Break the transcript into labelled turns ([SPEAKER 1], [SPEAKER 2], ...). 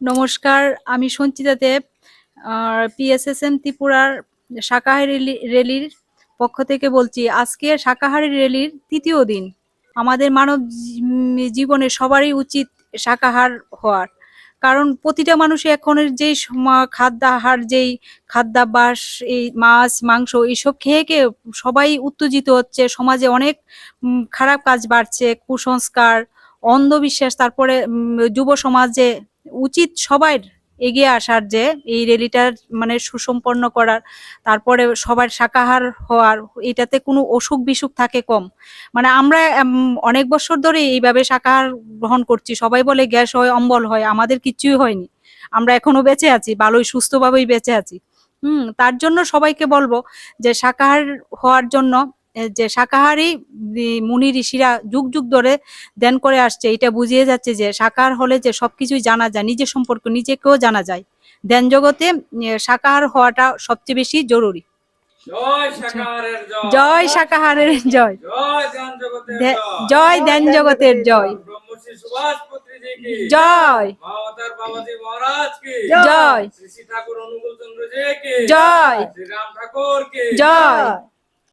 [SPEAKER 1] নমস্কার, আমি সঞ্চিতা দেব পিএসএসএম ত্রিপুরার শাকাহারি রেলি- র্যালির পক্ষ থেকে বলছি, আজকে শাকাহারি র্যালির তৃতীয় দিন। আমাদের মানব জীবনে সবারই উচিত শাকাহার হওয়ার। কারণ প্রতিটা মানুষই এখনের যেই খাদ্যাহার, যেই খাদ্যাভ্যাস, এই মাছ, মাংস, এইসব খেয়ে খেয়ে সবাই উত্তেজিত হচ্ছে, সমাজে অনেক খারাপ কাজ বাড়ছে, কুসংস্কার, অন্ধবিশ্বাস, তারপরে যুব সমাজে উচিত সবার এগিয়ে আসার যে এই র্যালিটার মানে সুসম্পন্ন করার, তারপরে সবার শাকাহার হওয়ার, এটাতে কোনো অসুখ বিসুখ থাকে কম। মানে আমরা অনেক বছর ধরে এইভাবে শাকাহার গ্রহণ করছি। সবাই বলে গ্যাস হয়, অম্বল হয়, আমাদের কিচ্ছুই হয়নি। আমরা এখনও বেঁচে আছি, ভালোই সুস্থভাবেই বেঁচে আছি। হুম, তার জন্য সবাইকে বলব যে শাকাহার হওয়ার জন্য যে শাকাহারি উম, মুনি ঋষিরা যুগ যুগ ধরে ধ্যান করে আসছে। এটা বুঝিয়ে যাচ্ছে যে শাকাহার হলে যে সবকিছুই জানা যায় নিজের সম্পর্ক নিজেকেও জানা যায়। ধ্যান জগতে শাকাহার হওয়াটা সবচেয়ে বেশি জরুরি।
[SPEAKER 2] জয় শাকাহারের জয়।
[SPEAKER 1] জয়
[SPEAKER 2] ধ্যান জগতের জয়।
[SPEAKER 1] জয় জয়। জয়। জয়।